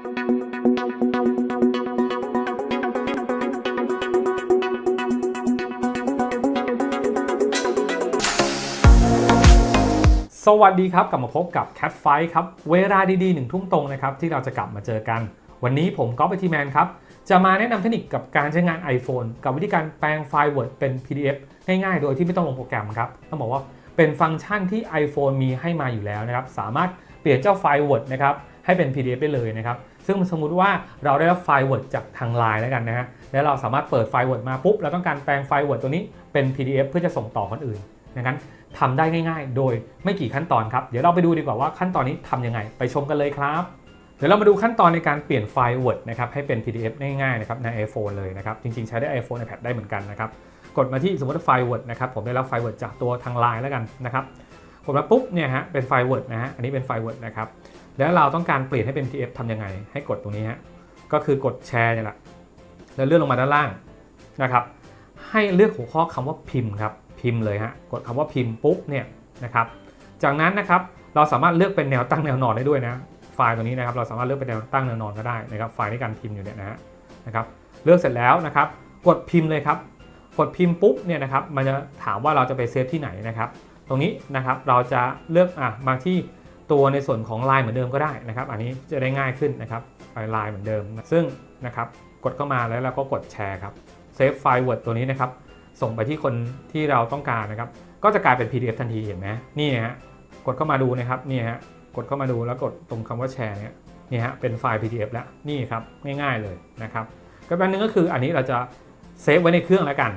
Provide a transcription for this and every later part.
สวัสดีครับ กลับมาพบกับ Cat Fight ครับ เวลาดีๆหนึ่งทุ่มตรงนะครับ ที่เราจะกลับมาเจอกัน วันนี้ผมก๊อฟไอทีแมนครับ จะมาแนะนำเทคนิคกับการใช้งาน iPhone กับวิธีการแปลงไฟล์ Word เป็น PDF ง่ายๆ โดยที่ไม่ต้องลงโปรแกรมครับ ต้องบอกว่าเป็นฟังก์ชันที่ iPhone มีให้มาอยู่แล้วนะครับ สามารถเปลี่ยนเจ้าไฟล์ Word นะครับ ให้เป็น PDF ได้เลยนะครับ ซึ่งสมมุติว่าเราได้รับไฟล์ Word จากทาง Line แล้วกันนะฮะ แล้วเราสามารถเปิดไฟล์ Word มาปุ๊บ เราต้องการแปลงไฟล์ Word ตัวนี้เป็น PDF เพื่อจะส่งต่อคนอื่นดังนั้นทำได้ง่ายๆ โดยไม่กี่ขั้นตอนครับ เดี๋ยวเราไปดูดีกว่าว่าขั้นตอนนี้ทำยังไง ไปชมกันเลยครับ เดี๋ยวเรามาดูขั้นตอนในการเปลี่ยนไฟล์ Word นะครับให้เป็น PDF ง่ายๆนะครับใน iPhone เลยนะครับ จริงๆ ใช้ได้ iPhone iPad ได้เหมือนกันนะครับ กดมาที่สมมติว่าไฟล์ Word นะครับ ผมได้รับไฟล์ Word จากตัวทาง Line แล้วกันนะครับ กดมาปุ๊บเนี่ยฮะเป็นไฟล์ Word นะฮะ อันนี้เป็นไฟล์ Word นะครับ แล้วเราต้องการเปลี่ยนให้เป็น PDF ทำยังไง ให้กดตรงนี้ฮะก็คือกดแชร์เนี่ยแหละแล้วเลื่อนลงมาด้านล่างนะครับ ให้เลือกหัวข้อคำว่าพิมพ์ครับพิมพ์เลยฮะกดคำว่าพิมพ์ปุ๊บเนี่ยนะครับ จากนั้นนะครับเราสามารถเลือกเป็นแนวตั้งแนวนอนได้ด้วยนะไฟล์ตัวนี้นะครับเราสามารถเลือกเป็นแนวตั้งแนวนอนก็ได้นะครับไฟล์ในการพิมพ์อยู่เนี่ยนะฮะนะครับเลือกเสร็จแล้วนะครับ กดพิมพ์เลยครับ กดพิมพ์ปุ๊บเนี่ยนะครับมันจะถามว่าเราจะไปเซฟที่ไหนนะครับ ตรงนี้นะครับเราจะเลือกอะมาที่ ตัวในส่วนของ Line เหมือนเดิมก็ได้นะครับ อันนี้จะได้ง่ายขึ้นนะครับไฟล์ Line เหมือนเดิม ซึ่งนะครับกดเข้ามาแล้วเราก็กดแชร์ครับเซฟไฟล์ Word ตัวนี้นะครับส่งไปที่คนที่เราต้องการนะครับ ก็จะกลายเป็น PDF ทันทีเห็นไหมนี่ฮะกดเข้ามาดูนะครับนี่ฮะกดเข้ามาดูแล้วกดตรงคำว่าแชร์เนี่ยนี่ฮะเป็นไฟล์ PDF แล้วนี่ครับง่ายๆเลยนะครับก็แบบนึงก็คืออันนี้เราจะเซฟไว้ในเครื่องแล้วกัน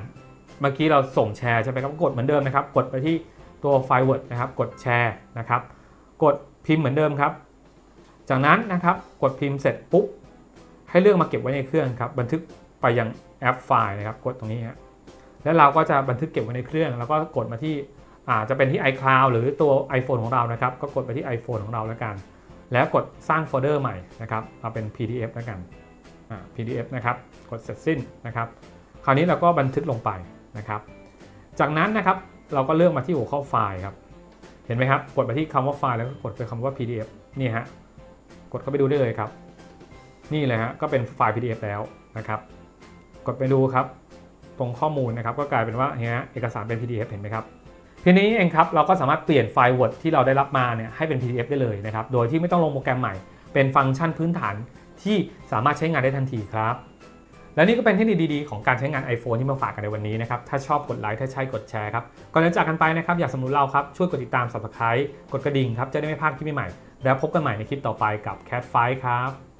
เมื่อกี้เราส่งแชร์ใช่ไหมครับกดเหมือนเดิมนะครับ กดไปที่ตัวไฟล์ Word นะครับ กดแชร์นะครับ กดพิมพ์เหมือนเดิมครับ จากนั้นนะครับกดพิมพ์เสร็จปุ๊บให้เลือกมาเก็บไว้ในเครื่องครับบันทึกไปยังแอปไฟล์นะครับกดตรงนี้ฮะแล้วเราก็จะบันทึกเก็บไว้ในเครื่อง แล้วก็กดมาที่อาจจะเป็นที่ iCloud หรือตัว iPhone ของเรานะครับ ก็กดไปที่ iPhone ของเราแล้วกัน แล้วกดสร้างโฟลเดอร์ใหม่นะครับเอาเป็น PDF แล้วกันอ่า PDF นะครับกดเสร็จสิ้นนะครับ คราวนี้เราก็บันทึกลงไปนะครับ จากนั้นนะครับเราก็เลือกมาที่หัวข้อไฟล์ครับ เห็นไหมครับ กดไปที่คำว่าไฟล์แล้วก็กดไปคำว่า PDF นี่ฮะ กดเข้าไปดูได้เลยครับ นี่เลยฮะ ก็เป็นไฟล์ PDF แล้วนะครับ กดไปดูครับ ตรงข้อมูลนะครับ ก็กลายเป็นว่าเนี่ยเอกสารเป็น PDF เห็นไหมครับทีนี้เองครับ เราก็สามารถเปลี่ยนไฟล์ Word ที่เราได้รับมาเนี่ยให้เป็น PDF ได้เลยนะครับ โดยที่ไม่ต้องลงโปรแกรมใหม่ เป็นฟังก์ชันพื้นฐานที่สามารถใช้งานได้ทันทีครับ และนี่ก็เป็นเทคนิคดีๆ ของการใช้งาน iPhone ที่มาฝากกันในวันนี้นะครับ ถ้าชอบกดไลค์ ถ้าใช่กดแชร์ครับ ก่อนจะจากกันไปนะครับ อยากสนุนเราครับ ช่วยกดติดตาม Subscribe กดกระดิ่งครับ จะได้ไม่พลาดคลิปใหม่ๆแล้วพบกันใหม่ในคลิปต่อไปกับ Cat Fight ครับ